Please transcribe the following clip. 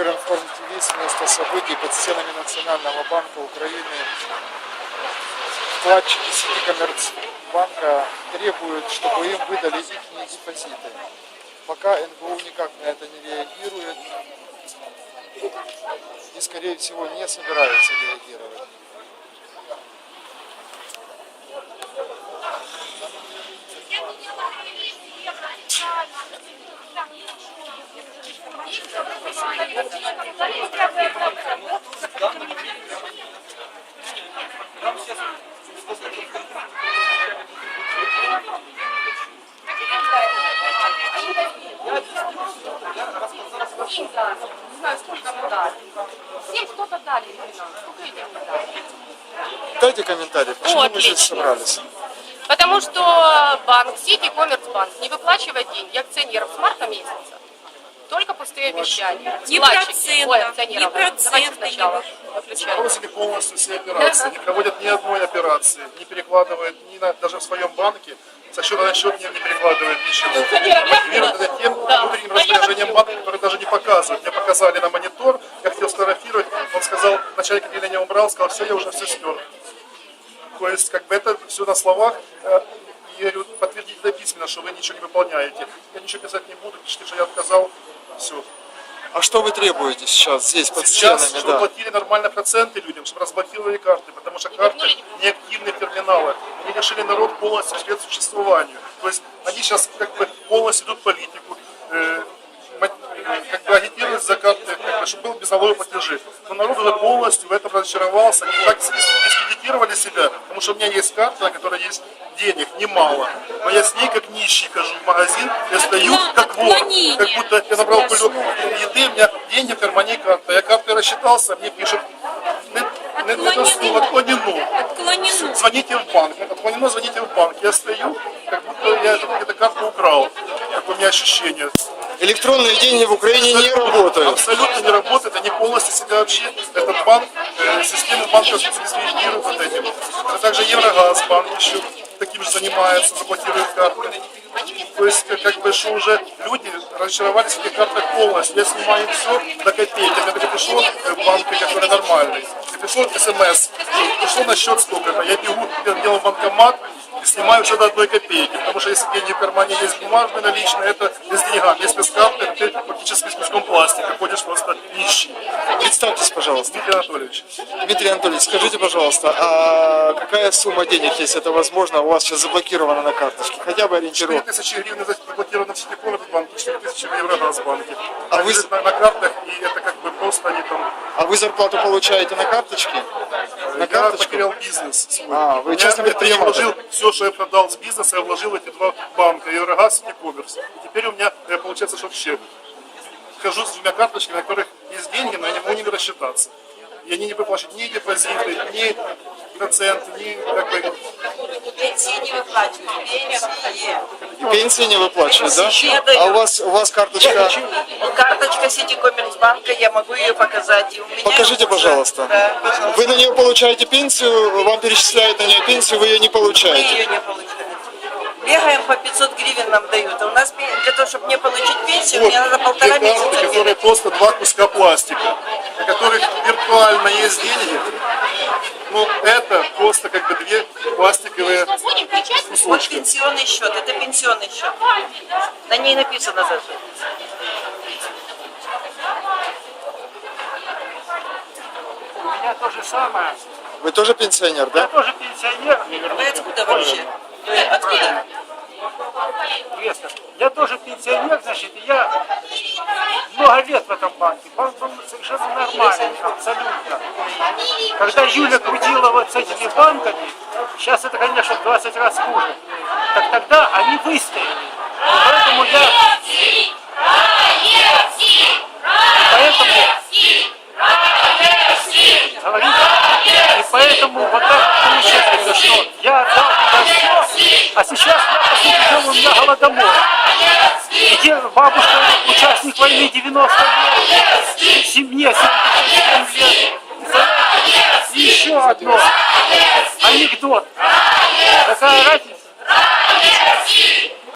Укринформ ТВ с места событий под стенами Национального банка Украины. Вкладчики сети Коммерцбанка требуют, чтобы им выдали их депозиты. Пока НБУ никак на это не реагирует и, скорее всего, не собирается реагировать. Им дали. Не знаю, сколько мы дали. Всем что-то дали именно. Сколько этим мы дали? Дайте комментарий, почему О, мы здесь отлично. собрались? Потому что банк Сити Коммерцбанк не выплачивает деньги акционерам с марта месяца. Только пустые обещания. Не сначала. вы- Выключаем. Бросили полностью все операции, не проводят ни одной операции, не перекладывают ни на, даже в своем банке, со счета на счет не, не перекладывают ничего. Мотивируют это тем Да. внутренним распоряжением банка, который даже не показывают. Мне показали на монитор, я хотел сфотографировать, он сказал, начальник отделения убрал, сказал, все, я уже все стер. То есть, как бы это все на словах, э, я говорю, подтвердите это письменно, что вы ничего не выполняете. Я ничего писать не буду, пишите, что я отказал, все. А что вы требуете сейчас здесь под Сейчас, стенами? чтобы Да. платили нормально проценты людям, чтобы разблокировали карты, потому что карты неактивные терминалы. Они лишили народ полностью средств существованию. То есть они сейчас как бы полностью идут политику, э, э, как бы агитируют за карты, как бы, чтобы был безналоговый платежи. Но народ уже полностью в этом разочаровался, они так дис- дискредитировали себя, потому что у меня есть карта, на которой есть денег немало, но я с ней как нищий хожу в магазин, я стою как вор, как будто я набрал кулек еды, у меня деньги в кармане карта. Я картой рассчитался, мне пишут, слово, отклонено. Отклонено. Звоните в банк. Отклонено, звоните в банк. Я стою, как будто я эту, эту карту украл. Такое у меня ощущение. Электронные деньги в Украине не работают. Абсолютно не работает. Полностью себя вообще, этот банк, э, систему банковских дискредитируют вот этим. А также Еврогаз банк еще таким же занимается, заблокирует карты. То есть, как, бы, что уже люди разочаровались в этих картах полностью. Я снимаю все до копейки. Когда пришло э, в банки, который нормальный. И пришло смс, пришло на счет столько-то. Я бегу, в банкомат, и снимаю все до одной копейки. Потому что если деньги в кармане есть бумажные наличные, это без деньгам. Если с карты, ты фактически с куском пластика ходишь просто нищий. Представьтесь, пожалуйста. Дмитрий Анатольевич. Дмитрий Анатольевич, скажите, пожалуйста, а какая сумма денег, если это возможно, у вас сейчас заблокирована на карточке? Хотя бы 4 ориентировка. тысячи гривен заблокировано в Ситикоме в банке, 4 тысячи в Еврогазбанке. А А вы- на, на картах, и это как бы просто они там... А вы зарплату получаете на карточке? На я карточку? потерял бизнес свой. А, вы Я- частный это я вложил все, что я продал с бизнеса, я вложил в эти два банка, Еврогаз и Коммерс. И теперь у меня э, получается, что вообще хожу с двумя карточками, на которых есть деньги, но я не могу ними рассчитаться. И они не выплачивают ни депозиты, ни проценты, ни как бы... Пенсии не выплачивают, пенсии. Пенсии не выплачивают, да? А у вас, у вас карточка... Карточка Ситикоммерцбанка, я могу ее показать. И у меня Покажите, уже- пожалуйста. Да, пожалуйста. Вы на нее получаете пенсию, вам перечисляют на нее пенсию, вы ее не Мы получаете. ее не получаем. Бегаем по 500 гривен нам дают. А у нас для того, чтобы мне получить пенсию, мне надо полтора месяца которые бегать. просто два куска пластика, на которых виртуально есть деньги. Ну, это просто как бы две пластиковые Будем кричать? Вот кусочки. пенсионный счет, это пенсионный счет. На ней написано даже. У меня то же самое. Вы тоже пенсионер, Я да? тоже пенсионер. Вы откуда вообще? Вы откуда? Известно. Я тоже пенсионер, значит, я много лет в этом банке. Банк был совершенно нормальный, абсолютно. Когда Юля крутила вот с этими банками, сейчас это, конечно, в 20 раз хуже. Так тогда они выстояли. Поэтому я... Поэтому... Говорите? И поэтому вот так получается, что я отдал туда все, а сейчас я, по сути дела, у меня голодомор. Где бабушка, участник войны 90 лет, семье 77 лет. Представляете? И еще одно. Анекдот. Какая разница?